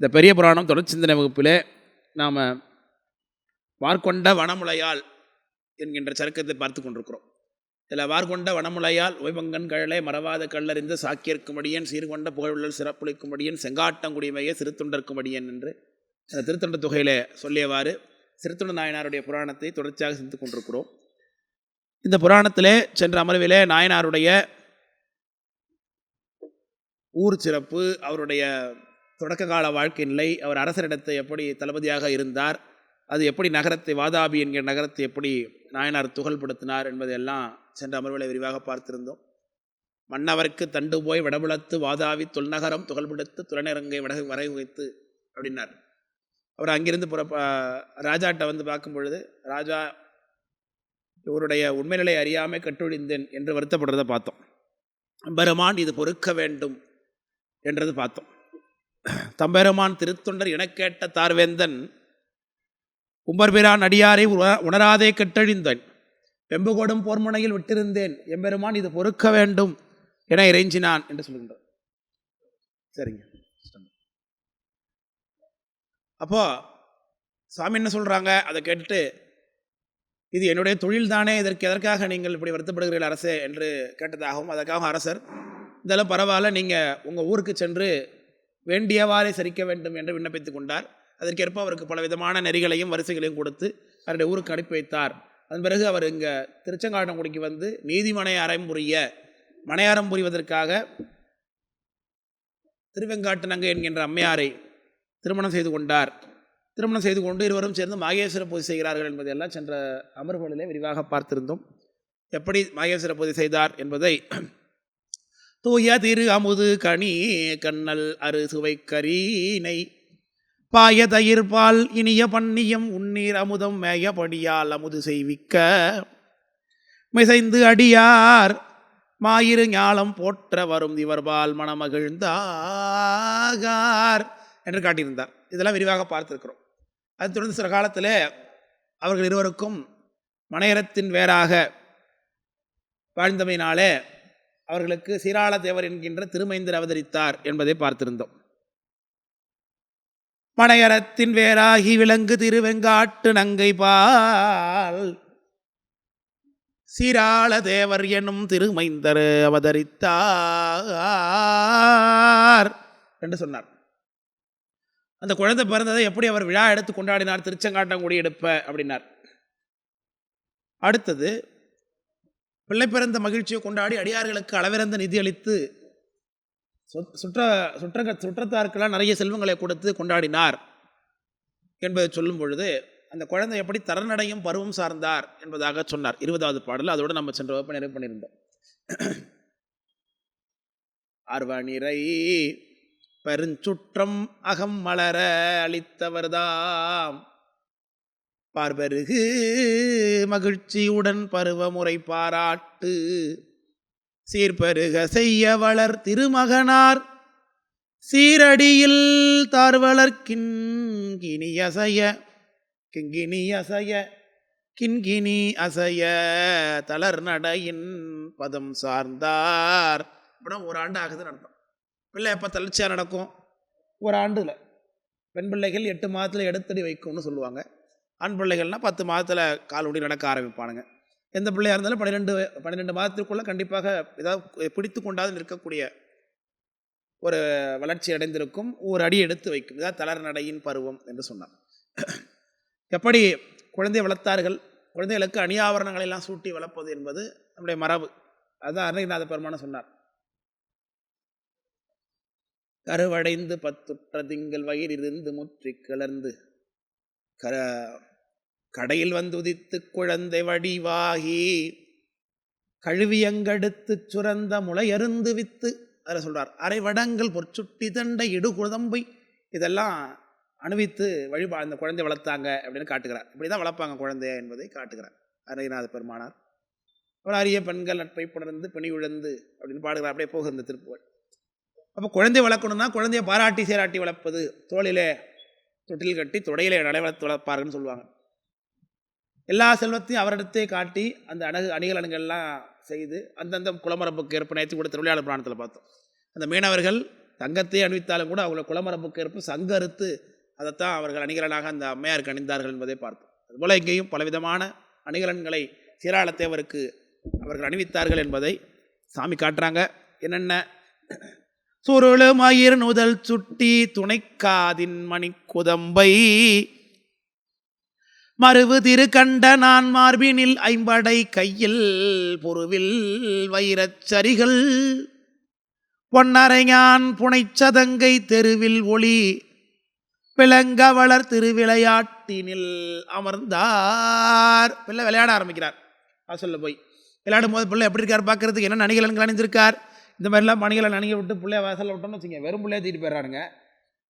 இந்த பெரிய புராணம் தொடர் சிந்தனை வகுப்பிலே நாம் வார்கொண்ட வனமுலையால் என்கின்ற சருக்கத்தை பார்த்து கொண்டிருக்கிறோம். இதில் வார்கொண்ட வனமுலையால் ஒய்வங்கன் கழலை மறவாத கல்லறிந்து சாக்கியர்க்குமடியன் சீர்கொண்ட புகழுள்ளல் சிறப்புளிக்கும்படியன் செங்காட்டங்குடிமையை சிறுத்தொண்டர்க்குமடியன் என்று அந்த திருத்தொண்ட தொகையில் சொல்லியவாறு சிறுத்துண்ட நாயனாருடைய புராணத்தை தொடர்ச்சியாக சிந்து கொண்டிருக்கிறோம். இந்த புராணத்திலே சென்ற அமர்விலே நாயனாருடைய ஊர் சிறப்பு அவருடைய தொடக்க கால வாழ்க்கை நிலை அவர் அரசரிடத்தை எப்படி தளபதியாக இருந்தார் அது எப்படி நகரத்தை வாதாபி என்கிற நகரத்தை எப்படி நாயனார் துகள்படுத்தினார் என்பதையெல்லாம் சென்ற அமர்வுகளை விரிவாக பார்த்திருந்தோம். மன்னவருக்கு தண்டு போய் வடபுலத்து வாதாவி தொல்நகரம் துகள்படுத்து துளநரங்கை வடகு வரை வைத்து அப்படின்னார். அவர் அங்கிருந்து புறப்ப ராஜாட்ட வந்து பார்க்கும் பொழுது ராஜா இவருடைய உண்மைநிலை அறியாமல் கட்டொழிந்தேன் என்று வருத்தப்படுறதை பார்த்தோம். பெருமான் இது பொறுக்க வேண்டும் என்றது பார்த்தோம். தம்பெருமான் திருத்தொண்டர் எனக்கேட்ட தார்வேந்தன் கும்பர்பிரான் அடியாரை உண- உணராதே கெட்டழிந்தேன். வெம்புகோடும் போர்முனையில் விட்டிருந்தேன். எம்பெருமான் இது பொறுக்க வேண்டும் என இறைஞ்சினான் என்று சொல்கின்றார். சரிங்க. அப்போ சாமி என்ன சொல்கிறாங்க அதை கேட்டுட்டு இது என்னுடைய தொழில் தானே இதற்கு எதற்காக நீங்கள் இப்படி வருத்தப்படுகிறீர்கள் அரசே? என்று கேட்டதாகவும் அதற்காகவும் அரசர் இதெல்லாம் பரவாயில்ல நீங்கள் உங்கள் ஊருக்கு சென்று வேண்டியவாறே சரிக்க வேண்டும் என்று விண்ணப்பித்துக் கொண்டார். அதற்கேற்ப அவருக்கு பல விதமான நெறிகளையும் வரிசைகளையும் கொடுத்து அவருடைய ஊருக்கு அனுப்பி வைத்தார். அதன் பிறகு அவர் இங்கே திருச்செங்காட்டங்குடிக்கு வந்து நீதிமனை அறம்புரிய மனையாரம் புரிவதற்காக திருவெங்காட்டநங்கை என்கின்ற அம்மையாரை திருமணம் செய்து கொண்டார். திருமணம் செய்து கொண்டு இருவரும் சேர்ந்து மாகேஸ்வர பூஜை செய்கிறார்கள் என்பதையெல்லாம் சென்ற அமர்வுகளிலே விரிவாக பார்த்திருந்தோம். எப்படி மாகேஸ்வர பூஜை செய்தார் என்பதை தூய திரு அமுது கனி கண்ணல் அறு சுவை கரீனை. பாய தயிர் இனிய பண்ணியம் உன்னீர் அமுதம் மேயபடியால் அமுது செய்விக்க. மிசைந்து அடியார் மாயிரு ஞாலம் போற்ற வரும் இவர்பால் மணமகிழ்ந்தாகார் என்று காட்டியிருந்தார். இதெல்லாம் விரிவாக பார்த்திருக்கிறோம். அது தொடர்ந்து சில காலத்தில் அவர்கள் இருவருக்கும் மனையரத்தின் வேறாக வாழ்ந்தமையினாலே அவர்களுக்கு சீராள தேவர் என்கின்ற திருமைந்தர் அவதரித்தார் என்பதை பார்த்திருந்தோம். மனையரத்தின் வேறாகி விலங்கு திருவெங்காட்டு நங்கை பால். சீராள தேவர் எனும் திருமைந்தர் அவதரித்தார் என்று சொன்னார். அந்த குழந்தை பிறந்ததை எப்படி அவர் விழா எடுத்து கொண்டாடினார்? திருச்செங்காட்டங்குடி எடுப்ப அப்படின்னார். அடுத்தது பிள்ளை பிறந்த மகிழ்ச்சியை கொண்டாடி அடியார்களுக்கு அளவிறந்த நிதி அளித்து சுற்ற சுற்ற சுற்றத்தாருக்கெல்லாம் நிறைய செல்வங்களை கொடுத்து கொண்டாடினார் என்பதை சொல்லும் பொழுது அந்த குழந்தை எப்படி தரநடையும் பருவம் சார்ந்தார் என்பதாக சொன்னார். இருபதாவது பாடல். அதோடு நம்ம சென்ற வகுப்பு நிறைவு பண்ணியிருந்தோம். அர்வணிரை பெருஞ்சுற்றம் அகம் மலர அளித்தவர்தாம். பார்பருகு மகிழ்ச்சியுடன் பருவமுறை பாராட்டு. சீர்பருக செய்ய வளர் திருமகனார் சீரடியில் தார்வளர் கிண்கினி அசைய கிங்கினி அசைய கிண்கினி அசைய தளர் நடையின் பதம் சார்ந்தார். அப்படின்னா ஒரு ஆண்டு ஆகுதுன்னு அர்த்தம். பிள்ளை எப்போ தளர்ச்சியாக நடக்கும்? ஒரு ஆண்டில். பெண் பிள்ளைகள் எட்டு மாதத்தில் எடுத்தடி வைக்கும்னு சொல்லுவாங்க. ஆண் பிள்ளைகள்னால் பத்து மாதத்தில் கால் ஊடி நடக்க ஆரம்பிப்பானுங்க. எந்த பிள்ளையாக இருந்தாலும் பன்னிரெண்டு பன்னிரெண்டு மாதத்திற்குள்ளே கண்டிப்பாக ஏதாவது பிடித்து கொண்டாது நிற்கக்கூடிய ஒரு வளர்ச்சி அடைந்திருக்கும். ஒரு அடி எடுத்து வைக்கும். இதான் தளர் நடையின் பருவம் என்று சொன்னார். எப்படி குழந்தை வளர்த்தார்கள்? குழந்தைகளுக்கு அணியாவரணங்களை எல்லாம் சூட்டி வளர்ப்பது என்பது நம்முடைய மரபு. அதுதான் அருணகிநாத பெருமான சொன்னார். கருவடைந்து பத்துற்ற திங்கள் வயிறிருந்து முற்றி கிளர்ந்து கர கடையில் வந்து உதித்து குழந்தை வடிவாகி கழுவியங்கடுத்து சுரந்த முளையருந்து வித்து அதில் சொல்கிறார் அரைவடங்கள் பொற்சுட்டி தண்டை இடுகுதம்பை இதெல்லாம் அணுவித்து வழிபா அந்த குழந்தை வளர்த்தாங்க அப்படின்னு காட்டுகிறார். இப்படி தான் வளர்ப்பாங்க குழந்தைய என்பதை காட்டுகிறார் அருணகிரிநாத பெருமானார். அவர் அரிய பெண்கள் நட்பை புணர்ந்து பணி உழந்து அப்படின்னு பாடுகிறார். அப்படியே போகிற இந்த திருப்புகள் அப்போ குழந்தை வளர்க்கணும்னா குழந்தைய பாராட்டி சேராட்டி வளர்ப்பது தோளிலே தொட்டில் கட்டி தொடையிலே நடை வளர்த்து சொல்லுவாங்க. எல்லா செல்வத்தையும் அவரிடத்தே காட்டி அந்த அணகு அணிகள் அணுகள்லாம் செய்து அந்தந்த குலமரப்புக்கு ஏற்ப நேற்று கூட திருவிளையாடல் புராணத்தில் பார்த்தோம். அந்த மீனவர்கள் தங்கத்தை அணிவித்தாலும் கூட அவங்கள குளமரப்புக்கு ஏற்ப சங்கறுத்து அதைத்தான் அவர்கள் அணிகலனாக அந்த அம்மையாருக்கு அணிந்தார்கள் என்பதை பார்த்தோம். அதுபோல் இங்கேயும் பலவிதமான அணிகலன்களை சீராளத்தேவருக்கு அவர்கள் அணிவித்தார்கள் என்பதை சாமி காட்டுறாங்க. என்னென்ன சுருளுமயிர் நுதல் சுட்டி துணைக்காதின் மணி குதம்பை மறுவு திருக்கண்ட நான் மார்பினில் ஐம்படை கையில் பொருவில் வைரச் சரிகள். பொன்னரைஞான் புனைச்சதங்கை தெருவில் ஒளி பிளங்கவளர் திருவிளையாட்டினில் அமர்ந்தார். பிள்ளை விளையாட ஆரம்பிக்கிறார். வாசல்ல போய் விளையாடும் போது பிள்ளை எப்படி இருக்கார் பார்க்கறதுக்கு? என்ன அணிகலன்கள் அணிந்திருக்கார்? இந்த மாதிரிலாம் மணிகளை அணிங்க விட்டு பிள்ளைய வாசலில் விட்டோம்னு வச்சுங்க வெறும் பிள்ளைய தூக்கிட்டு போயிடறானுங்க.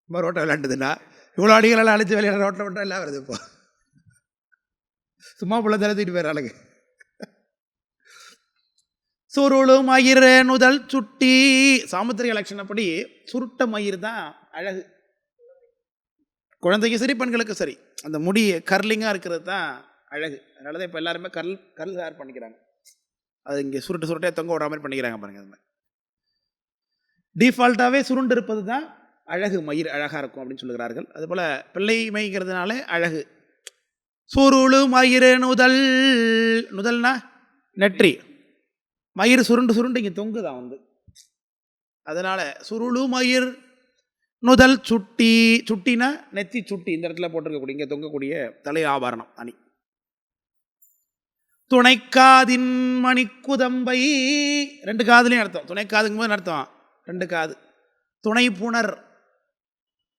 இந்த ரோட்டை விளையாண்டுதுன்னா இவ்வளோ அடிகளெல்லாம் அழிச்சு விளையாட ரோட்டில் விட்டா எல்லாம் வருது இப்போ? சும்மா பிள்ளை தலை தூக்கிட்டு போயிடுறாளுங்க. சுருளு மயிர் நுதல் சுட்டி. சாமுத்திரிக லட்சணப்படி சுருட்ட மயிர் தான் அழகு. குழந்தைக்கும் சரி பெண்களுக்கும் சரி. அந்த முடி கர்லிங்காக இருக்கிறது தான் அழகு. அதனால தான் இப்போ எல்லாருமே கர்ல் கர்ல் ஹேர் பண்ணிக்கிறாங்க. அது இங்கே சுருட்டு சுருட்டே தொங்க விடுற மாதிரி பண்ணிக்கிறாங்க பாருங்கள் அது மாதிரி. டிஃபால்ட்டாகவே சுருண்டு இருப்பது தான் அழகு மயிர் அழகாக இருக்கும் அப்படின்னு சொல்லுகிறார்கள். அதுபோல் பிள்ளை மைங்கிறதுனால அழகு. சுருளு மயிர் நுதல். நுதல்னா நெற்றி. மயிர் சுருண்டு சுருண்டு இங்கே தொங்குதான் வந்து? அதனால் சுருளு மயிர் நுதல் சுட்டி. சுட்டினா நெத்தி சுட்டி. இந்த இடத்துல போட்டிருக்கக்கூடிய இங்கே தொங்கக்கூடிய தலை ஆபரணம் அணி. துணைக்காதின் மணிக்குதம்பை. ரெண்டு காதுலையும் அர்த்தம். துணைக்காதுங்கும் போது அர்த்தம்? ரெண்டு காது துணை புணர்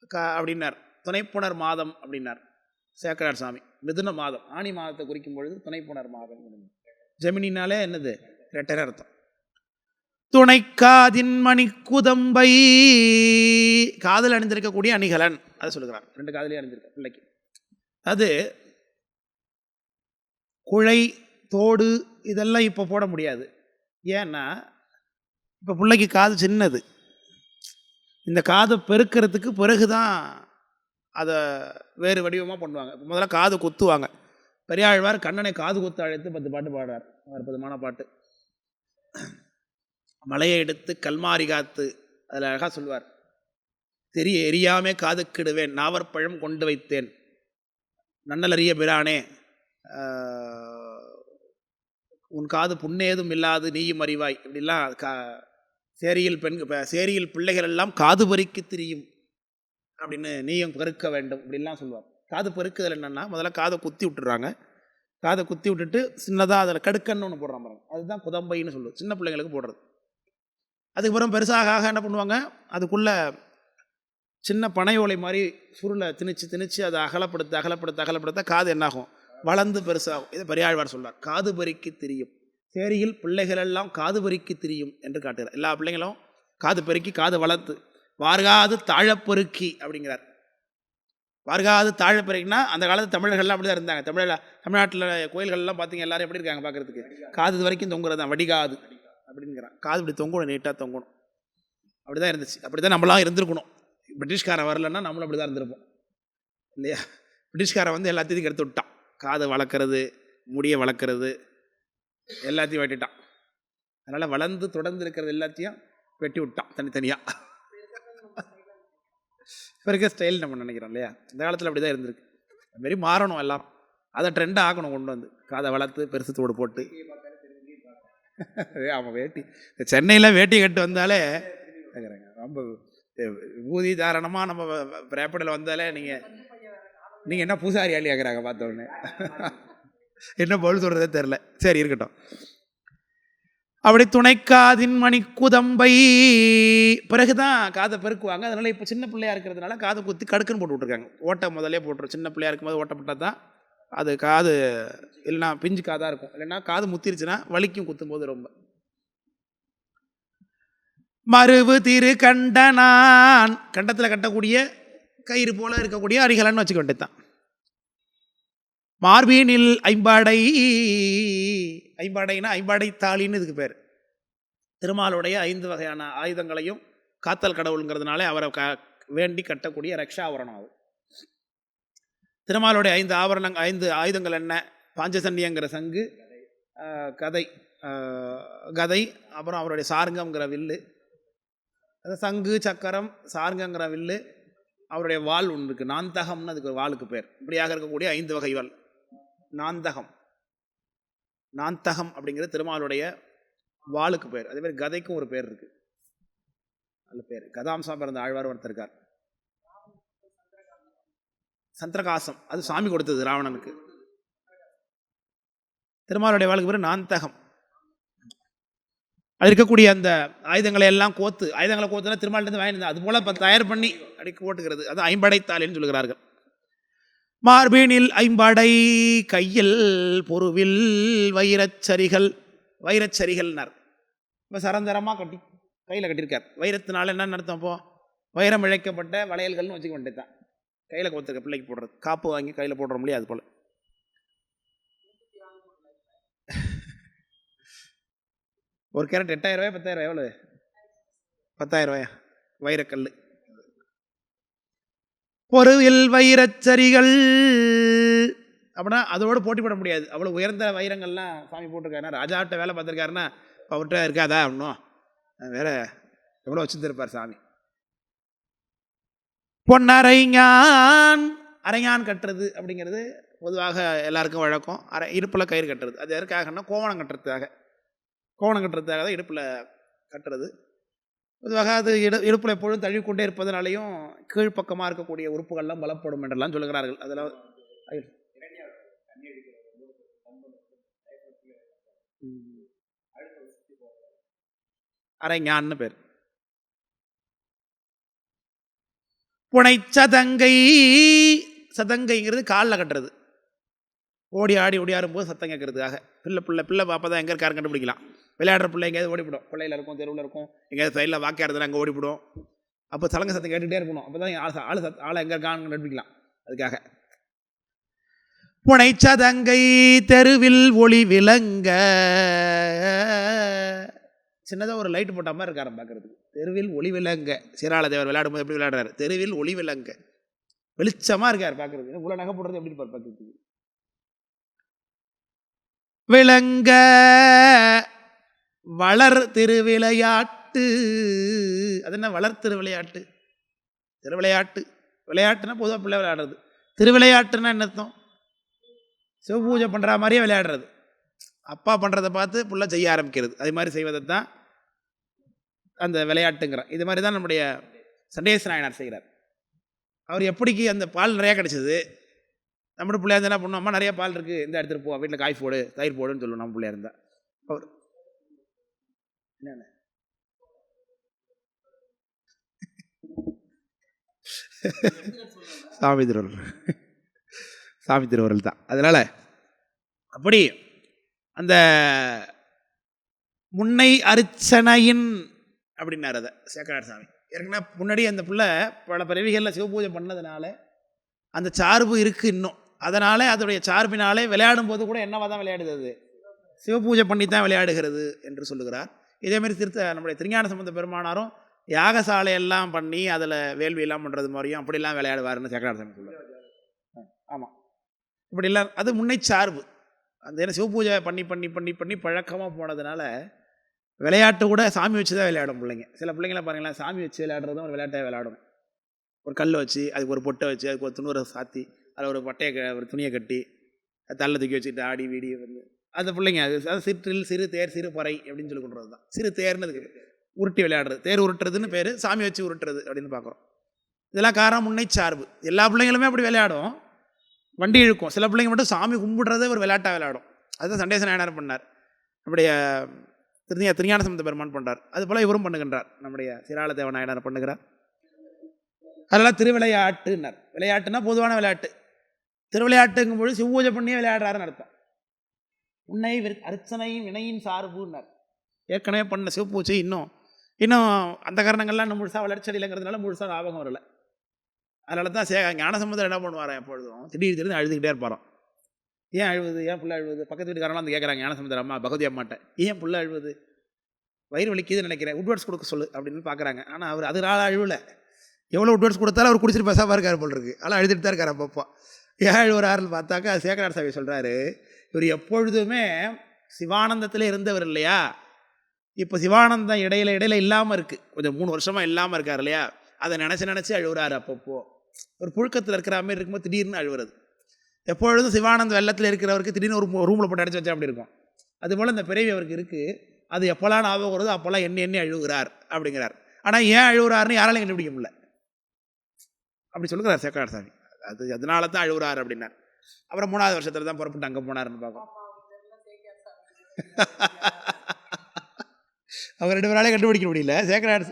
கா அப்படின்னார். துணைப்புணர் மாதம் அப்படின்னார். சேக்கரார் சாமி. மிதுன மாதம். ஆணி மாதத்தை குறிக்கும் பொழுது துணைப்புணர் மாதம் ஜெமினினாலே என்னது? ரெட்டர் அர்த்தம். துணைக்காதின் மணிக்குதம்பை காதல் அணிந்திருக்கக்கூடிய அணிகலன். அதை சொல்லுகிறார். ரெண்டு காதலையும் அணிந்திருக்க பிள்ளைக்கு. அது குழை தோடு இதெல்லாம் இப்போ போட முடியாது. ஏன்னா இப்போ பிள்ளைக்கு காது சின்னது. இந்த காது பெருக்கிறதுக்கு பிறகு தான் அதை வேறு வடிவமாக பண்ணுவாங்க. முதல்ல காது குத்துவாங்க. பெரியாழ்வார் கண்ணனை காது குத்து அழைத்து பத்து பாட்டு பாடுறார் அற்புதமான பாட்டு. மலையை எடுத்து கல்மாரி காத்து அதில் அழகாக சொல்வார் தெரிய எரியாமே காதுக்கிடுவேன் நாவற்பழம் கொண்டு வைத்தேன். நன்னலறிய பிரானே உன் காது புண்ணேதும் இல்லாது நீயும் அறிவாய். இப்படிலாம் கா சேரியில் பெண் சேரியில் பிள்ளைகள் எல்லாம் காது பறிக்கு திரியும். அப்படின்னு நீயும் பெருக்க வேண்டும். இப்படிலாம் சொல்லுவார் காது பெருக்குதல் என்னென்னா முதல்ல காதை குத்தி விட்டுறாங்க. காதை குத்தி விட்டுட்டு சின்னதாக அதில் கடுக்கன்னு ஒன்று போடுறான் பாருங்க. அதுதான் குதம்பைன்னு சொல்லுவோம். சின்ன பிள்ளைங்களுக்கு போடுறது. அதுக்கப்புறம் பெருசாக ஆக என்ன பண்ணுவாங்க? அதுக்குள்ளே சின்ன பனை ஓலை மாதிரி சுருளை திணிச்சு திணிச்சு அதை அகலப்படுத்த அகலப்படுத்த அகலப்படுத்த காது என்னாகும்? வளர்ந்து பெருசாகும். இதை பெரியாழ்வார் சொல்லுவார் காது பறிக்கு திரியும். தேரியில் பிள்ளைகள் எல்லாம் காது பெருக்கி திரியும் என்று காட்டுகிறார். எல்லா பிள்ளைங்களும் காது பெருக்கி காது வளர்த்து வார்காது தாழப்பெருக்கி அப்படிங்கிறார். வார்காது தாழப்பெருக்கினா அந்த காலத்து தமிழர்கள்லாம் அப்படி தான் இருந்தாங்க. தமிழ தமிழ்நாட்டில் கோயில்கள்லாம் பார்த்தீங்க எல்லாரும் எப்படி இருக்காங்க பார்க்குறதுக்கு காது இது வரைக்கும் தொங்குறது தான் வடிகாது அப்படிங்கிறான் காது இப்படி தொங்கணும் நீட்டாக தொங்கணும். அப்படி தான் இருந்துச்சு. அப்படி தான் நம்மளாம் இருந்திருக்கணும். பிரிட்டிஷ்காரன் வரலன்னா நம்மளும் அப்படி தான் இருந்திருப்போம். இல்லையா? பிரிட்டிஷ்காரன் வந்து எல்லாத்தையும் எடுத்து விட்டான். காதை வளர்க்குறது முடியை வளர்க்குறது எல்லாத்தையும் வெட்டிட்டான். அதனால் வளர்ந்து தொடர்ந்து இருக்கிறது எல்லாத்தையும் வெட்டி விட்டான் தனித்தனியாக இப்போ இருக்க ஸ்டைல் நம்ம நினைக்கிறோம் இல்லையா? இந்த காலத்தில் அப்படி தான் இருந்திருக்கு. அதுமாரி மாதிரி மாறணும் எல்லாம். அதை ட்ரெண்டாக ஆகணும் கொண்டு வந்து. காதை வளர்த்து பெருசு தோடு போட்டு. ஆமாம் வேட்டி. இந்த சென்னையில் வேட்டி கட்டு வந்தாலே ரொம்ப ஊதி தாரணமாக நம்ம ரேப்பிடில் வந்தாலே நீங்கள் நீங்கள் என்ன பூசாரி ஆளி ஆக்குறாங்க பார்த்த உடனே. என்ன பதில் சொல்கிறதே தெரில சரி இருக்கட்டும். அப்படி துணைக்காதின் மணி குதம்பை. பிறகுதான் காதை பெருக்குவாங்க. அதனால் இப்போ சின்ன பிள்ளையா இருக்கிறதுனால காதை குத்தி கடுக்குன்னு போட்டு விட்ருக்காங்க ஓட்டை முதல்லே போட்டுரும். சின்ன பிள்ளையா இருக்கும்போது ஓட்டப்பட்டால் தான் அது காது இல்லைன்னா பிஞ்சு காதாக இருக்கும். இல்லைன்னா காது முத்திருச்சுன்னா வலிக்கும் குத்தும்போது ரொம்ப. மறுவு திரு கண்டனான். கண்டத்தில் கட்டக்கூடிய கயிறு போல இருக்கக்கூடிய அரிகலன்னு வச்சுக்க வேண்டியது தான் மார்பீனில் ஐம்பாடை ஐம்பாடைனா ஐம்பாடை தாளின்னு இதுக்கு பேர். திருமாலுடைய ஐந்து வகையான ஆயுதங்களையும் காத்தல் கடவுளுங்கிறதுனால அவரை க வேண்டி கட்டக்கூடிய ரக்ஷா ஆவரணம் அது. திருமாலுடைய ஐந்து ஆபரணங் ஐந்து ஆயுதங்கள் என்ன? பாஞ்சசன்னியங்கிற சங்கு கதை கதை அப்புறம் அவருடைய சாருங்கிற வில்லு அது சங்கு சக்கரம் சாருங்கங்கிற வில்லு அவருடைய வாள் ஒன்று இருக்குது நாந்தகம்னு அதுக்கு ஒரு வாளுக்கு பேர். இப்படியாக இருக்கக்கூடிய ஐந்து வகை வாள் நாந்தகம். நாந்தகம் அப்படிங்கிறது திருமாலுடைய வாளுக்கு பேர். அதே மாதிரி கதைக்கும் ஒரு பேர் இருக்குது நல்ல பேர். கதாம்சம் பிறந்த ஆழ்வார் ஒருத்தர் இருக்கார். சந்திரகாசம். அது சாமி கொடுத்தது ராவணனுக்கு. திருமாலுடைய வாழ்க்கை பேர் நாந்தகம். அது இருக்கக்கூடிய அந்த ஆயுதங்களை எல்லாம் கோத்து ஆயுதங்களை கோத்துனா திருமாலிருந்து வாங்கினது அது போல தயார் பண்ணி அடிக்க போட்டுக்கிறது அது ஐம்படைத்தாளின்னு சொல்கிறார்கள் மார்பீனில் ஐம்படை கையில் பொருவில் வைரச்சரிகள் வைரச்சரிகள்னார். இப்போ சரந்தரமாக கட்டி கையில் கட்டியிருக்கார். வைரத்தினால என்னன்னு அர்த்தம் அப்போ வைரம் இழைக்கப்பட்ட வளையல்கள்னு வச்சுக்க வேண்டியதான் கையில் கொடுத்துருக்க பிள்ளைக்கு போடுறது. காப்பு வாங்கி கையில் போடுறோம் இல்லையா அது போல். ஒரு கேரட் எட்டாயிரம் ரூபாய் பத்தாயிரம் ரூபாய் எவ்வளவு? பத்தாயிரம் ரூபாயா? வைரக்கல் பொருவில் வைரச்சரிகள். அப்படின்னா அதோடு போட்டி போட முடியாது. அவ்வளோ உயர்ந்த வைரங்கள்லாம் சாமி போட்டிருக்காருன்னா ராஜாட்ட வேலை பார்த்துருக்காருன்னா இப்போ அவர்கிட்ட இருக்காதா அப்படின்னும் வேற எவ்வளோ வச்சுருந்துருப்பார் சாமி. பொன்னரைஞான் அரைஞான் கட்டுறது அப்படிங்கிறது பொதுவாக எல்லாருக்கும் வழக்கம். அரை இடுப்பில் கயிறு கட்டுறது. அது எதுக்காகன்னா கோவணம் கட்டுறதுக்காக. கோவணம் கட்டுறதுக்காக தான் இடுப்பில் கட்டுறது. பொதுவாக அது இடு இடுப்பில் எப்பொழுதும் தழுவிக்கொண்டே இருப்பதனாலையும் கீழ்ப்பக்கமாக இருக்கக்கூடிய உறுப்புகள்லாம் பலப்படும் என்றெல்லாம் சொல்லுகிறார்கள். அதெல்லாம் அரைஞான்னு பேர். புனை சதங்கை சதங்கைங்கிறது காலில் கட்டுறது. ஓடி ஆடி ஓடியாரும் போது சத்தம் கேட்கறதுக்காக. பிள்ளை பிள்ளை பிள்ளை பாப்பா தான் எங்கே இருக்காரு கண்டுபிடிக்கலாம். விளையாடுற பிள்ளை எங்கேயாவது ஓடிவிடும் பிள்ளையில் இருக்கும் தெருவில் இருக்கும். எங்கேயாவது சைடில் வாக்கியாக இருந்தால் அங்கே ஓடிவிடும் அப்போ சலங்க சத்தம் கேட்டுகிட்டே இருக்கணும் அப்போ தான் ஆள் ஆள் சத் ஆளை எங்கே காணும் கண்டுபிடிக்கலாம். அதுக்காக. புனை சதங்கை தெருவில் ஒளி விளங்க. சின்னதாக ஒரு லைட் போட்ட மாதிரி இருக்காரு பார்க்குறதுக்கு தெருவில் ஒளி விளங்க. சீராள தேவர் விளையாடும்போது எப்படி விளையாடுறாரு? தெருவில் ஒளி விளங்க. வெளிச்சமாக இருக்கார் பார்க்குறது இவ்வளோ நகை போடுறது எப்படி இருப்பார் பார்க்குறதுக்கு விளங்க. வளர் திருவிளையாட்டு. அது என்ன வளர் திருவிளையாட்டு? திருவிளையாட்டு. விளையாட்டுனா பொதுவாக பிள்ளை விளையாடுறது. திருவிளையாட்டுன்னா என்ன அர்த்தம்? சிவபூஜை பண்ணுற மாதிரியே விளையாடுறது. அப்பா பண்ணுறதை பார்த்து புள்ள செய்ய ஆரம்பிக்கிறது. அது மாதிரி செய்வதை தான் அந்த விளையாட்டுங்கிறான். இது மாதிரி தான் நம்முடைய சண்டேஸ் நாயனார் செய்கிறார். அவர் எப்படிக்கு அந்த பால் நிறையா கிடச்சிது. நம்மளோட பிள்ளையா இருந்தால் என்ன பண்ணுவோம்? அம்மா நிறைய பால் இருக்குது இந்த எடுத்துகிட்டு போ. வீட்டில் காய் போடு தயிர் போடுன்னு சொல்லுவோம். நம்ம பிள்ளையா இருந்தால் அவர் என்னென்ன? சாமி திருவருள் சாமி திருவருள் தான் அதனால் அப்படி அந்த முன்னை அர்ச்சனையின் அப்படின்னார் அதை சேக்கரார் சாமி. ஏற்கனவே முன்னாடி அந்த பிள்ளை பல பிறவிகளில் சிவபூஜை பண்ணதுனால அந்த சார்பு இருக்குது இன்னும். அதனால் அதோடைய சார்பினாலே விளையாடும் போது கூட என்னவா தான் விளையாடுது அது? சிவபூஜை பண்ணி தான் விளையாடுகிறது என்று சொல்லுகிறார். இதேமாரி திருத்த நம்முடைய திருஞான சம்பந்த பெருமானாரும் யாகசாலை எல்லாம் பண்ணி அதில் வேள்வியெல்லாம் பண்ணுறது மாதிரியும் அப்படிலாம் விளையாடுவாருன்னு சேக்கரார் சொல்லுவார் ஆமாம் இப்படிலாம் அது முன்னை சார்பு அந்த என்ன சிவபூஜை பண்ணி பண்ணி பண்ணி பண்ணி பழக்கமாக போனதுனால விளையாட்டு கூட சாமி வச்சு தான் விளையாடும் பிள்ளைங்க. சில பிள்ளைங்களாம் பாருங்களேன் சாமி வச்சு விளையாடுறதும் ஒரு விளையாட்டை விளையாடும். ஒரு கல் வச்சு அதுக்கு ஒரு பொட்டை வச்சு அதுக்கு ஒரு துணுரை சாத்தி அதில் ஒரு பட்டையை க ஒரு துணியை கட்டி தள்ள தூக்கி வச்சுட்டு ஆடி வீடி வந்து அந்த பிள்ளைங்க அது அது சிற்றில் சிறு தேர் சிறு பறை அப்படின்னு சொல்லி கொண்டு தான். சிறு தேர்னதுக்கு உருட்டி விளையாடுறது. தேர் உருட்டுறதுன்னு பேர் சாமி வச்சு உருட்டுறது அப்படின்னு பார்க்குறோம். இதெல்லாம் காரணம் முன்னை சார்பு. எல்லா பிள்ளைங்களுமே அப்படி விளையாடும். வண்டி இழுக்கும். சில பிள்ளைங்க மட்டும் சாமி கும்பிடுறதே ஒரு விளையாட்டாக விளையாடும். அதுதான் சண்டேச நாயனார் பண்ணார். நம்முடைய திருஞா திருஞான சம்பந்த பெருமான் பண்ணுறார் அது போல் இவரும் பண்ணுகின்றார். நம்முடைய சிராள தேவ நாயனார் பண்ணுகிறார். அதெல்லாம் திருவிளையாட்டுன்னார். விளையாட்டுனா பொதுவான விளையாட்டு. திருவிளையாட்டுங்கும்போது சிவபூஜை பண்ணியே விளையாடுறாருன்னு அர்த்தம். உன்னை விரு- அர்ச்சனை வினையின் சார்புன்னார் ஏற்கனவே பண்ண சிவபூஜை இன்னும் இன்னும் அந்த காரணங்கள்லாம் இன்னும் முழுசாக வளர்ச்சி இல்லைங்கிறதுனால முழுசாக ஞாபகம் வரல. அதனால தான் சே ஞானசம்பந்தர் என்ன பண்ணுவாராம் எப்பொழுதும் திடீர் திடீர்னு அழுதுகிட்டே இருப்பாராம். ஏன் அழுவுது? ஏன் புள்ள அழுவது? பக்கத்து வீட்டுக்காரங்களாம் வந்து கேட்குறாங்க ஞானசம்பந்தர் அம்மா பகவதி அம்மாட்ட ஏன் புள்ள அழுவது? வயிறு வலிக்குதுன்னு நினைக்கிறேன் உட்வர்ட்ஸ் கொடுக்க சொல்லு அப்படின்னு பார்க்குறாங்க ஆனால் அவர் அதனால ஆள் அழுவலை எவ்வளோ உட்வர்ட்ஸ் கொடுத்தாலும் அவர் குடிச்சிட்டு பேசாமல் இருக்கார் போல் இருக்கு. அதெல்லாம் அழுதுட்டு தான் இருக்கார் அப்பப்போ. ஏன் அழுவுறாருன்னு பார்த்தாக்கா சேகரார் சாமி சொல்கிறாரு இவர் எப்பொழுதுமே சிவானந்தத்தில் இருந்தவர் இல்லையா? இப்போ சிவானந்தம் இடையில இடையில இல்லாமல் இருக்குது கொஞ்சம் மூணு வருஷமாக இல்லாமல் இருக்கார் இல்லையா? அதை நினச்சி நினச்சி அழுகுறாரு அப்பப்போ. ஒரு புழுக்கத்தில் இருக்கிற மாதிரி இருக்கும்போது திடீர்னு அழுவுறது. எப்பொழுதும் சிவானந்த வெள்ளத்தில் இருக்கிறவருக்கு திடீர்னு ஒரு ரூமில் போட்டு அடைச்சி வச்சா அப்படி இருக்கும். அதுபோல் இந்த பிறவி அவருக்கு இருக்குது அது எப்போல்லாம் ஞாபகம் வருதோ அப்போல்லாம் எண்ணி எண்ணி அழுகுறார் அப்படிங்கிறார். ஆனால் ஏன் அழுகுறாருன்னு யாராலையும் கண்டுபிடிக்க முடியல. அப்படி சொல்லுகிறார் சேக்கரார் சாமி. அது அதனால தான் அழுகுறார் அப்படின்னார். அப்புறம் மூணாவது வருஷத்தில் தான் புறப்பட்டு அங்கே போனார்னு பார்க்கும் அவங்க ரெண்டு பேராலே கண்டுபிடிக்க முடியல. சேக்கரார்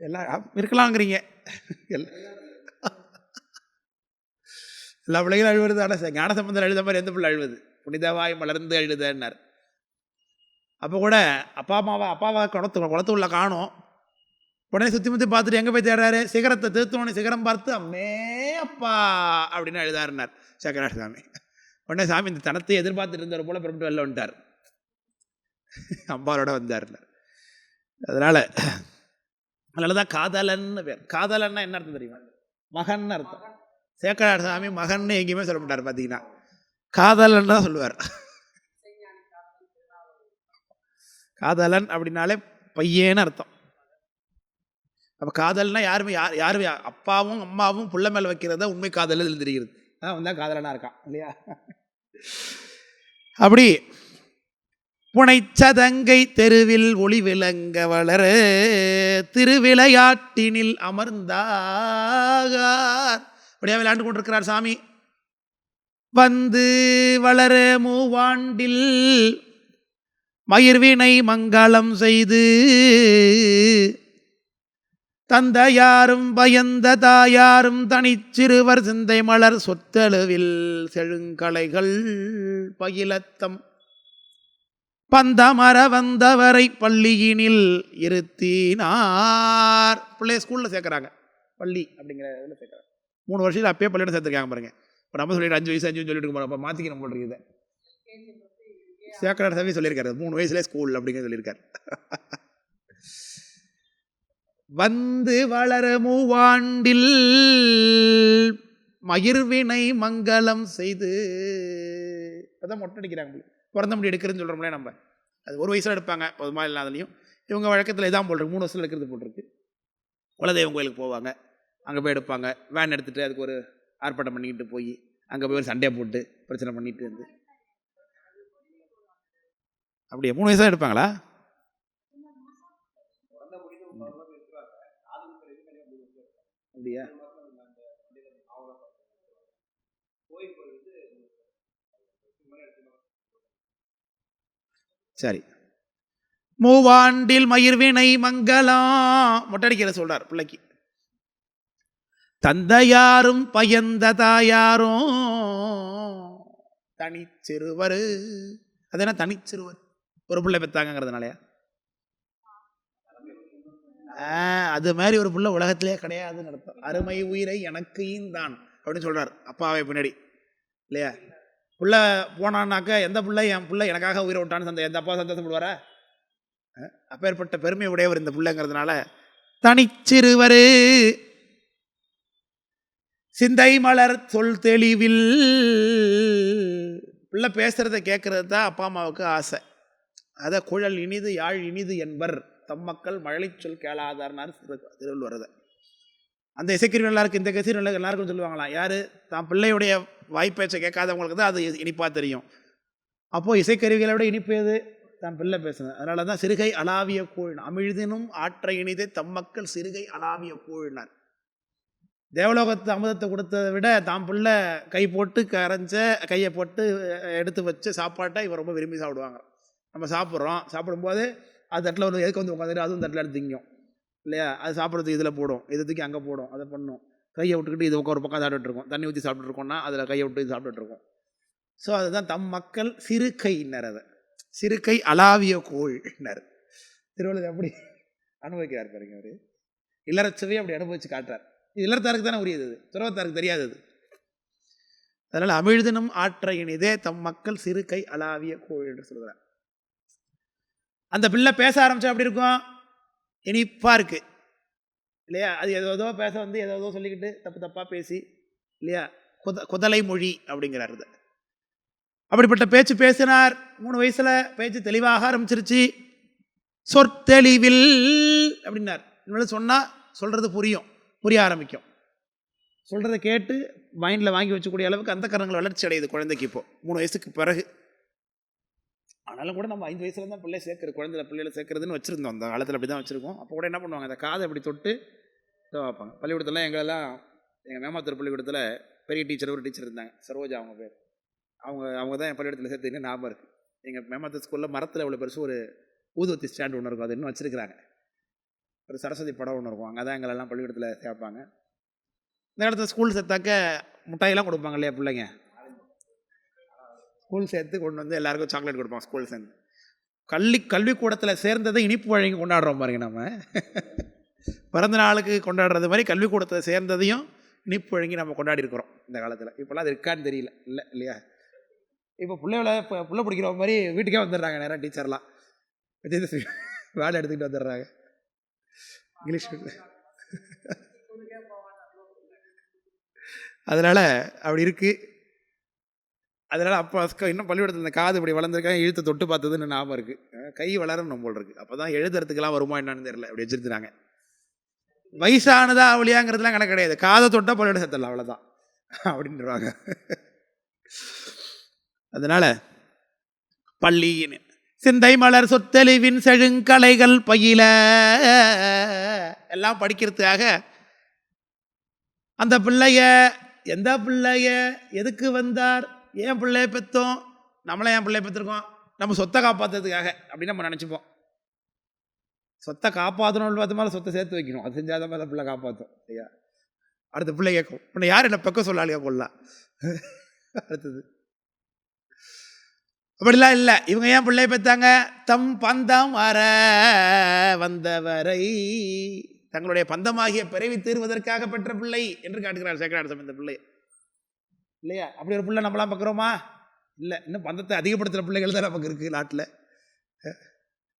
எல்லாம் இருக்கலாங்கிறீங்க. எல்லாம் எல்லா பிள்ளைகளும் அழுவுறது ஆனால் ஞான சம்பந்தம் அழுத மாதிரி எந்த பிள்ளை அழுவது? புனிதவாய் மலர்ந்து அழுதன்னார். அப்போ கூட அப்பா அம்மாவை அப்பாவை குளத்து குளத்து உள்ள காணும். உடனே சுற்றி முற்றி பார்த்துட்டு எங்கே போய் தேடுறாரு? சிகரத்தை திருத்தோணி சிகரம் பார்த்து அம்மே அப்பா அப்படின்னு எழுதாருனார் சேக்கரார் சாமி உடனே சாமி இந்த தனத்தை எதிர்பார்த்துட்டு இருந்தவர் போல புறப்பட்டு வெளில வந்துட்டார். அம்பாவோட வந்தார்னார் அதனால் அதனால தான் காதலன்னு பேர். காதலன்னா என்ன அர்த்தம் தெரியுமா? மகன் அர்த்தம். சேக்கரார் சாமி மகன்னு எங்கேயுமே சொல்ல மாட்டார் பார்த்தீங்கன்னா காதலன் தான் சொல்லுவார். காதலன் அப்படின்னாலே பையன்னு அர்த்தம். அப்போ காதல்னா யாருமே யார் யாரும் அப்பாவும் அம்மாவும் புள்ள மேலே வைக்கிறத உண்மை காதலில் தெரிகிறது. அதான் வந்தால் காதலனாக இருக்கான் இல்லையா? அப்படி புனைச்சதங்கை தெருவில் ஒளி விளங்க வளர திருவிளையாட்டினில் அமர்ந்தாகார். அப்படியே விளையாண்டு கொண்டிருக்கிறார் சாமி. வந்து வளர மூவாண்டில் மயிர்வினை மங்களம் செய்து தந்தையாரும் பயந்த தாயாரும் தனிச்சிறுவர் சிந்தை மலர் சொத்தழுவில் செழுங்கலைகள் பயிலத்தம் பந்தமர வந்தவரை பள்ளியினில் இருத்தினார். பிள்ளைய ஸ்கூலில் சேர்க்குறாங்க. பள்ளி அப்படிங்கிற இதில் சேர்க்குறாங்க. மூணு வருஷத்தில் அப்பயே பள்ளியோட சேர்த்துருக்காங்க பாருங்க. இப்போ நம்ம சொல்லிட்டு அஞ்சு வயசு அஞ்சு சொல்லிட்டு போகிறோம் அப்போ மாற்றிக்கணும் போடுறது இதை சேர்க்கிறார் சாமி சொல்லியிருக்காரு. மூணு வயசுலேயே ஸ்கூல் அப்படிங்கிற சொல்லியிருக்காரு. வந்து வளர மூவாண்டில் மயிர்வினை மங்களம் செய்து. இப்போதான் மொட்டை அடிக்கிறாங்க பிறந்த முடி எடுக்கிறதுன்னு சொல்கிறோம்ல நம்ம. அது ஒரு வயசில் எடுப்பாங்க. பொதுமா இல்லாதலையும் இவங்க வழக்கத்தில் இதான் போட்டிருக்கு மூணு வருஷத்தில் எடுக்கிறது போட்டிருக்கு குலதெய்வம் கோயிலுக்கு போவாங்க. அங்கே போய் எடுப்பாங்க. வேன் எடுத்துகிட்டு அதுக்கு ஒரு ஆர்ப்பாட்டம் பண்ணிக்கிட்டு போய் அங்கே போய் ஒரு சண்டையை போட்டு பிரச்சனை பண்ணிட்டு வந்து அப்படியே? மூணு வயசு தான் எடுப்பாங்களா? அப்படியா? சரி. மூவாண்டில் மயிர்வினை மங்களம் மொட்டடிக்கிற சொல்றார் பிள்ளைக்கு. தந்தையாரும் பயந்த தாயாரும் தனிச்சிறுவர். அது என்ன தனிச்சிறுவர்? ஒரு பிள்ளை பெத்தாங்கிறதுனாலயா அது மாதிரி ஒரு பிள்ளை உலகத்திலே கிடையாதுன்னு அர்த்தம். அருமை உயிரை எனக்கு தான் அப்படின்னு சொல்கிறார் அப்பாவை பின்னாடி இல்லையா? புள்ள போனான்னாக்க எந்த பிள்ளை என் பிள்ளை எனக்காக உயிரை விட்டான்னு சந்த எந்த அப்பா சந்தோஷப்படுவாரா? அப்பேற்பட்ட பெருமை உடையவர் இந்த பிள்ளைங்கிறதுனால தனிச்சிறுவர் சிந்தை மலர் சொல் தெளிவில் பிள்ளை பேசுகிறத கேட்குறது தான் அப்பா அம்மாவுக்கு ஆசை. அதை குழல் இனிது யாழ் இனிது என்பர். தம் மக்கள் மழலை சொல் கேளாதார்னார் திருவள்ளுவர் அதை அந்த இசைக்கருவி எல்லாருக்கும் இந்த கசிரி எல்லாருக்கும் சொல்லுவாங்களாம் யார்? தான் பிள்ளையுடைய வாய்ப்பேச்சை கேட்காதவங்களுக்கு தான் அது இனிப்பாக தெரியும். அப்போது இசைக்கருவிகளை விட இனிப்பு எது? தான் பிள்ளை பேசுனது. அதனால தான் சிறுகை அலாவிய கூழ் அமிழ்தினும் ஆற்ற இனிதே தம் மக்கள் சிறுகை அலாவிய கூழ்னார் தேவலோகத்து அமுதத்தை கொடுத்ததை விட தான் பிள்ளை கை போட்டு கரைஞ்ச கையை போட்டு எடுத்து வச்ச சாப்பாட்டை இவன் ரொம்ப விரும்பி சாப்பிடுவாங்க. நம்ம சாப்பிட்றோம் சாப்பிடும்போது அது தட்டில் ஒரு எதுக்கு வந்து உட்காந்துட்டு அதுவும் தட்டில் எடுத்து திங்கும். இல்லையா? அது சாப்பிட்றதுக்கு இதில் போடும். இதை தூக்கி அங்கே போடும். அதை பண்ணும். கையை விட்டுக்கிட்டு இது ஒரு பக்கம் சாப்பிட்டுருக்கோம் தண்ணி ஊற்றி சாப்பிட்டுருக்கோம்னா அதில் கையை விட்டு இது ஸோ அதுதான் தம் மக்கள் சிறுகைன்னர் அதை. சிறுகை அலாவிய கோள்னர். திருவள்ளுவர் எப்படி அனுபவிக்கிறார் பாருங்க அவர். இல்லறச்சுவையை அப்படி அனுபவிச்சு காட்டுறார். இது இல்லறத்தாருக்கு தானே உரியது துறவத்தாருக்கு தெரியாதது அதனால் அமிழ்தினம் ஆற்ற இனிதே தம் மக்கள் சிறு கை அலாவிய கோள் என்று சொல்கிறார் அந்த பிள்ளை பேச ஆரம்பித்தா அப்படி இருக்கும்? இனிப்பாக இருக்குது இல்லையா? அது ஏதோ ஏதோ பேச வந்து ஏதோ ஏதோ சொல்லிக்கிட்டு தப்பு தப்பாக பேசி இல்லையா? குத குதலை மொழி அப்படிங்கிறார் இது அப்படிப்பட்ட பேச்சு பேசினார். மூணு வயசில் பேச்சு தெளிவாக ஆரம்பிச்சிருச்சு. சொற்தெளிவில் அப்படின்னார். இனிமேல் சொன்னால் சொல்கிறது புரியும் புரிய ஆரம்பிக்கும். சொல்கிறத கேட்டு மைண்டில் வாங்கி வச்சக்கூடிய அளவுக்கு அந்த கரங்கள் வளர்ச்சி அடையுது குழந்தைக்கு இப்போ. மூணு வயசுக்கு பிறகு. ஆனாலும் கூட நம்ம ஐந்து வயசுல தான் பிள்ளை சேர்க்குற குழந்தை பிள்ளைகளை சேர்க்குறதுன்னு வச்சுருந்தோம். அந்த காலத்தில் அப்படி தான் வச்சுருக்கோம். அப்போ கூட என்ன பண்ணுவாங்க அந்த காதை அப்படி தொட்டு இதை வைப்பாங்க. பள்ளிக்கூடத்தில் எங்களெல்லாம் எங்கள் மேமாத்தூர் பள்ளிக்கூடத்தில் பெரிய டீச்சர் ஒரு டீச்சர் இருந்தாங்க. சரோஜா அவங்க பேர். அவங்க அவங்க தான் என் பள்ளிக்கூடத்தில் சேர்த்துக்கிட்டு ஞாபகம் இருக்குது எங்கள் மேமாத்தூர் ஸ்கூலில் மரத்தில் இவ்வளோ பெருசு ஒரு ஊதுவத்தி ஸ்டாண்ட் ஒன்று இருக்கும். அது இன்னும் வச்சுருக்கிறாங்க. ஒரு சரஸ்வதி படம் ஒன்று இருக்கும். அங்கே தான் எங்களெல்லாம் பள்ளிக்கூடத்தில் சேர்ப்பாங்க. இந்த இடத்துல ஸ்கூல் சேர்த்தாக்க முட்டாயெல்லாம் கொடுப்பாங்க இல்லையா பிள்ளைங்க? ஸ்கூல் சேர்த்து கொண்டு வந்து எல்லாருக்கும் சாக்லேட் கொடுப்போம் ஸ்கூல் சேர்ந்து. கல்வி கல்விக்கூடத்தில் சேர்ந்ததை இனிப்பு வழங்கி கொண்டாடுறோம் பாருங்க நம்ம. பிறந்த நாளுக்கு கொண்டாடுறது மாதிரி கல்விக்கூடத்தில் சேர்ந்ததையும் இனிப்பு வழங்கி நம்ம கொண்டாடி இருக்கிறோம் இந்த காலத்தில். இப்போல்லாம் அது இருக்கான்னு தெரியல. இல்லை இல்லையா? இப்போ பிள்ளைகளை இப்போ பிள்ளை பிடிக்கிற மாதிரி வீட்டுக்கே வந்துடுறாங்க நேராக டீச்சர்லாம். வேலை எடுத்துக்கிட்டு வந்துடுறாங்க. இங்கிலீஷ் அதனால் அப்படி இருக்குது அதனால் அப்போ இன்னும் பள்ளிக்கூடத்தில் இந்த காது இப்படி வளர்ந்துருக்காங்க இழுத்து தொட்டு பார்த்ததுன்னு ஞாபகம் இருக்குது கை வளரணும் போல் இருக்குது அப்போ தான் எழுதுறதுக்கெல்லாம் வருமா என்னன்னு தெரியல. அப்படி வச்சுருந்தாங்க வயசானதா அவளியாங்கிறதுலாம் கணக்கு கிடையாது. காதை தொட்டால் பள்ளியோட சேர்த்தலாம் அவ்வளோதான் அப்படின்றவாங்க அதனால் பள்ளியின் சிந்தை மலர் சொத்தெளிவின் செழுங்கலைகள் பயில. எல்லாம் படிக்கிறதுக்காக அந்த பிள்ளைய எந்த பிள்ளைய எதுக்கு வந்தார்? ஏன் பிள்ளைய பெற்றோம் நம்மளே ஏன் பிள்ளைய பெற்றிருக்கோம் நம்ம சொத்தை காப்பாற்றுறதுக்காக அப்படின்னு நம்ம நினச்சிப்போம். சொத்தை காப்பாற்றணும் அது மாதிரி சொத்தை சேர்த்து வைக்கணும். அது செஞ்சாதான் மேலே பிள்ளை காப்பாற்றும் ஐயா அடுத்த பிள்ளை கேட்கும். உன்னை யார் என்ன பக்கம் சொல்லாலியா கொள்ளலாம் அடுத்தது. அப்படிலாம் இல்லை. இவங்க ஏன் பிள்ளைய பெற்றாங்க தம் பந்தம் வர வந்தவரை. தங்களுடைய பந்தமாகிய பிறவி தீர்வதற்காக பெற்ற பிள்ளை என்று காட்டுகிறார் சேக்கரார் சம்பந்த பிள்ளை இல்லையா? அப்படி ஒரு பிள்ளை நம்மளாம் பார்க்குறோமா இல்லை. இன்னும் பந்தத்தை அதிகப்படுத்துகிற பிள்ளைகள் தான் நமக்கு இருக்குது நாட்டில்.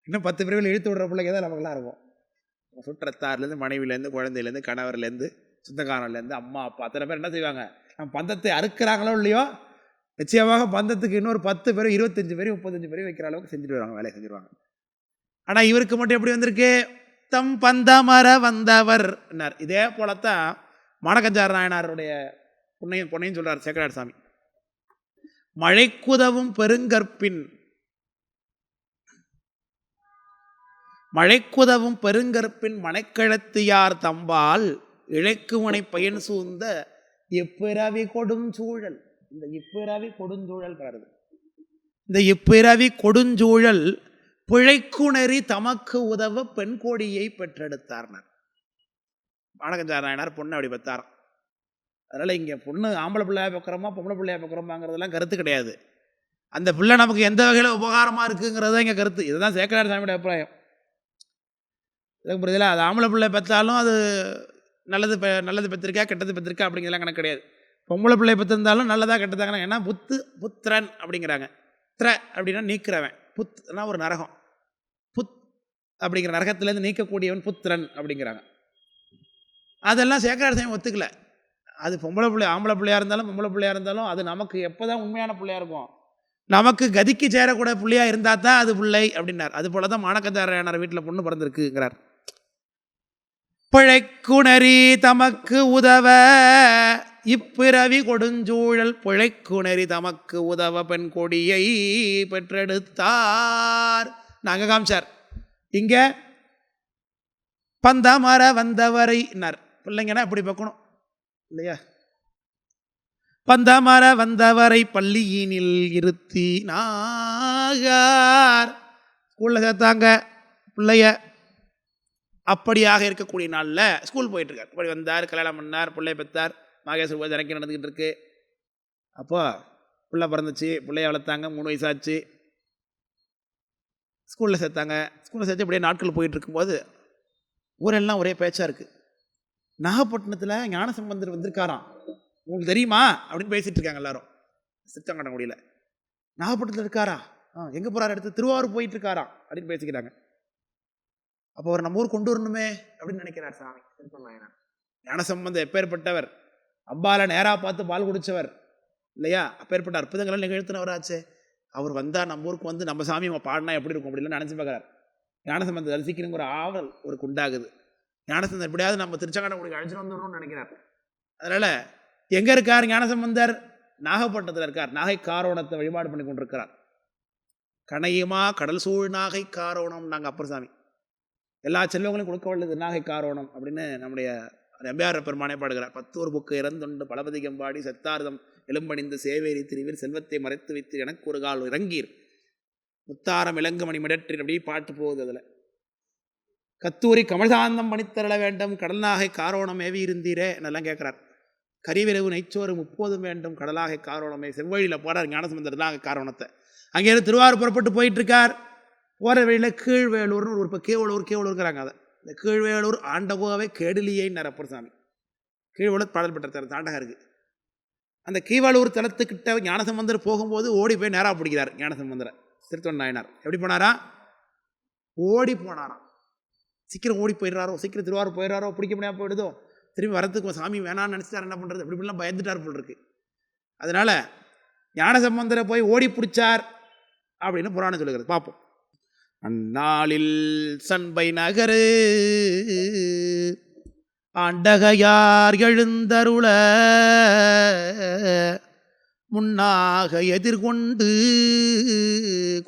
இன்னும் பத்து பிரிவில் இழுத்து விடுற பிள்ளைங்க தான் நமக்குலாம் இருக்கும். சுற்றத்தார்லேருந்து மனைவிலேருந்து குழந்தையிலேருந்து கணவர்லேருந்து சொந்தக்காரன்லேருந்து அம்மா அப்பா அத்தனை பேர் என்ன செய்வாங்க? நம்ம பந்தத்தை அறுக்கிறாங்களோ இல்லையோ நிச்சயமாக பந்தத்துக்கு இன்னொரு பத்து பேர் இருபத்தஞ்சு பேரும் முப்பத்தஞ்சு பேரும் வைக்கிற அளவுக்கு செஞ்சுட்டு வருவாங்க வேலையை செஞ்சுருவாங்க. ஆனால் இவருக்கு மட்டும் எப்படி வந்திருக்கு? தம் பந்தமர வந்தவர். இதே போலத்தான் மணக்கஞ்சார் நாயனாருடைய பொன்னையும் பொன்னையும் சொல்கிறார் சேக்கரார் சாமி மழைக்குதவும் பெருங்கற்பின் மழைக்குதவும் பெருங்கற்பின் மனைக்கிழத்தியார் தம்பால்? இழைக்குமனை பயன் சூழ்ந்த இப்பிறவி கொடுஞ்சூழல் இந்த இப்பிறவி கொடுஞ்சூழல் வருது இந்த இப்பிறவி கொடுஞ்சூழல் பிழைக்குணரி தமக்கு உதவ பெண் கோடியை பெற்றெடுத்தார்னர் மானகஞ்சார நாயனார் பொண்ணு அப்படி பெற்றாராம். அதனால் இங்கே பொண்ணு ஆம்பளை பிள்ளையா பார்க்குறோமா பொம்பளை பிள்ளையாக பார்க்குறோமாங்கிறதெல்லாம் கருத்து கிடையாது. அந்த பிள்ளை நமக்கு எந்த வகையில் உபகாரமாக இருக்குங்கிறது தான் இங்கே கருத்து. இதுதான் சேக்கரார் சாமியோட அபிப்பிராயம். இதுக்கு புரியுதுல அது ஆம்பளை பிள்ளை பெற்றாலும் அது நல்லது பெ நல்லது பெற்றிருக்கா கெட்டது பெற்றிருக்கா அப்படிங்கிறலாம் கணக்கு கிடையாது. பொம்பளை பிள்ளை பெற்றிருந்தாலும் நல்லதாக கெட்டதாங்க ஏன்னா புத்து புத்திரன் அப்படிங்கிறாங்க. திர அப்படின்னா நீக்கிறவன். புத்னா ஒரு நரகம். புத் அப்படிங்கிற நரகத்திலேருந்து நீக்கக்கூடியவன் புத்திரன் அப்படிங்கிறாங்க. அதெல்லாம் சேக்கரார் சாமி ஒத்துக்கல. அது பொம்பளை பிள்ளை ஆம்பளை பிள்ளையா இருந்தாலும் பொம்பளை பிள்ளையா இருந்தாலும் அது நமக்கு எப்போ தான் உண்மையான பிள்ளையாக இருக்கும்? நமக்கு கதிக்கு சேரக்கூட பிள்ளையாக இருந்தால் தான் அது பிள்ளை அப்படின்னார். அது போல தான் மாணக்கத்தாரையானார் வீட்டில் பொண்ணு பிறந்திருக்குங்கிறார். பிழைக்குணரி தமக்கு உதவ இப்பிறவி கொடுஞ்சூழல் பிழைக்குணரி தமக்கு உதவ பெண் கொடியை பெற்றெடுத்தார். நாங்கள் காமிச்சார். இங்கே பந்தமர வந்தவரைனார் பிள்ளைங்கன்னா இப்படி பார்க்கணும். இல்லையா? பந்தமர வந்தவரை பள்ளியினில் இருத்தி நாகார் ஸ்கூலில் சேர்த்தாங்க பிள்ளைய. அப்படியாக இருக்கக்கூடிய நாளில் ஸ்கூல் போயிட்டுருக்கார். இப்படி வந்தார் கல்யாணம் பண்ணார் பிள்ளைய பெற்றார். மாகேஸ்வர பூஜை இறக்கி நடந்துக்கிட்டு இருக்கு. அப்போ பிள்ளை பிறந்துச்சு பிள்ளைய வளர்த்தாங்க மூணு வயசாச்சு. ஸ்கூலில் சேர்த்தாங்க. ஸ்கூலில் சேர்த்து இப்படியே நாட்கள் போயிட்டு இருக்கும்போது ஊரெல்லாம் ஒரே பேச்சாக இருக்குது நாகப்பட்டினத்தில் ஞானசம்பந்தர் வந்திருக்காராம். உங்களுக்கு தெரியுமா? அப்படின்னு பேசிகிட்டு இருக்காங்க எல்லாரும். சித்தங்கடங்குடியில் நாகப்பட்டினத்தில் இருக்காரா? ஆ எங்கே போகிறார் அடுத்து? திருவாரூர் போயிட்டு இருக்காரா அப்படின்னு பேசிக்கிறாங்க. அப்போ அவர் நம்ம ஊர் கொண்டு வரணுமே அப்படின்னு நினைக்கிறார் சாமி திருப்பநாயனார் ஞானசம்பந்தம் எப்பேற்பட்டவர்? அம்பால நேராக பார்த்து பால் குடித்தவர் இல்லையா? அப்பேற்பட்ட அற்புதங்களை நிகழ்த்தினவராச்சே. அவர் வந்தால் நம்ம ஊருக்கு வந்து நம்ம சாமி நம்ம பாடினா எப்படி இருக்கும் அப்படிலாம் நினச்சி பார்க்குறாரு. ஞானசம்பந்தம் தரிசிக்கணுங்கிற ஆவல் ஒரு குண்டாகுது ஞானசந்தர் எப்படியாவது நம்ம திருச்செங்கோடுக்கு அழைச்சிட்டு வந்துடணும்னு நினைக்கிறார். அதனால் எங்கே இருக்கார் ஞானசம்பந்தர்? நாகப்பட்டினத்தில் இருக்கார். நாகை காரோணத்தை வழிபாடு பண்ணி கொண்டிருக்கிறார். கணையுமா கடல் சூழ் நாகை காரோணம் நாங்கள் அப்பர் சாமி எல்லா செல்வங்களையும் கொடுக்க வல்லது நாகை காரோணம் அப்படின்னு நம்முடைய நம்பியார பெருமானே பாடுகிறார். பத்தூர் புக்கு இறந்துண்டு பலபதிகம் பாடி செத்தார்தம் எலும்பணிந்து சேவேரி திரிவில் செல்வத்தை மறைத்து வைத்து எனக்கு ஒரு கால் இறங்கீர். முத்தாரம் இளங்குமணி மிடற்றின் அப்படி பாட்டு போகுது அதில். கத்தூரி கமல்சாந்தம் பணித்தரள வேண்டும் கடலாகை காரோணம் ஏவி இருந்தீரே என்னெல்லாம் கேட்குறார். கரிவிரவு நெய்ச்சோறு முப்போதும் வேண்டும் கடலாகை காரோணமே. செவ்வழியில் போகிறார் ஞானசம்பந்தர் தான் காரோணத்தை. அங்கேயிருந்து திருவாரூர் புறப்பட்டு போயிட்டுருக்கார். போகிற வழியில் கீழ்வேலூர்னு ஒரு இப்போ கீவளூர் கீவளூருங்கிறாங்க அதை. இந்த கீழ்வேலூர் ஆண்டகோவை கேடிலியை நரப்பர் சாமி. கீழ்வேலூர் பாடல் பெற்ற தாண்டகம் இருக்குது அந்த கீவளூர் தலத்துக்கிட்ட ஞானசம்பந்தர் போகும்போது ஓடி போய் நேராக பிடிக்கிறார் ஞானசம்பந்தரை திருத்தொன் நாயனார். எப்படி போனாரா? ஓடி போனாராம். சீக்கிரம் ஓடி போயிடுறாரோ சீக்கிரம் திருவாரூர் போயிடுறாரோ பிடிக்க முடியாமல் போயிடுதோ திரும்பி வரத்துக்கு சாமி வேணாம்னு நினச்சிட்டார் என்ன பண்ணுறது அப்படி இப்படிலாம் பயந்துட்டார் போல் இருக்கு. அதனால் ஞானசம்பந்தரை போய் ஓடி பிடிச்சார் அப்படின்னு புராணம் சொல்லுகிறது. பார்ப்போம். அந்நாளில் சண்பை நகரு ஆண்டகையார் எழுந்தருள முன்னாக எதிர்கொண்டு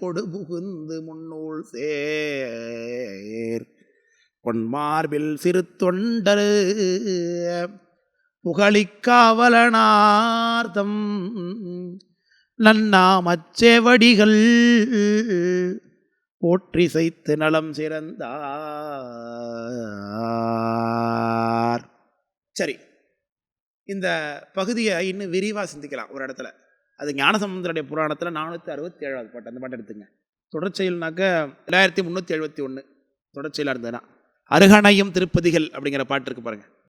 கொடு புகுந்து முன்னூல் சேர். பொன்மார்பில் சிறு தொண்டர் புகழிக்காவலனார்த்தம் நன்னாமச்சேவடிகள் போற்றி செய்து நலம் சிறந்தார். சரி இந்த பகுதியை இன்னும் விரிவாக சிந்திக்கலாம் ஒரு இடத்துல. அது ஞானசமுந்தருடைய புராணத்தில் நானூற்றி அறுபத்தி ஏழாவது பாட்டு. அந்த பாட்டு எடுத்துங்க. தொடர்ச்செயல்னாக்க ரெண்டாயிரத்தி முந்நூற்றி எழுபத்தி ஒன்று தொடர்ச்சியில் இருந்ததுன்னா. அருகணையும் திருப்பதிகள் அப்படிங்கிற பாட்டு இருக்கு பாருங்க.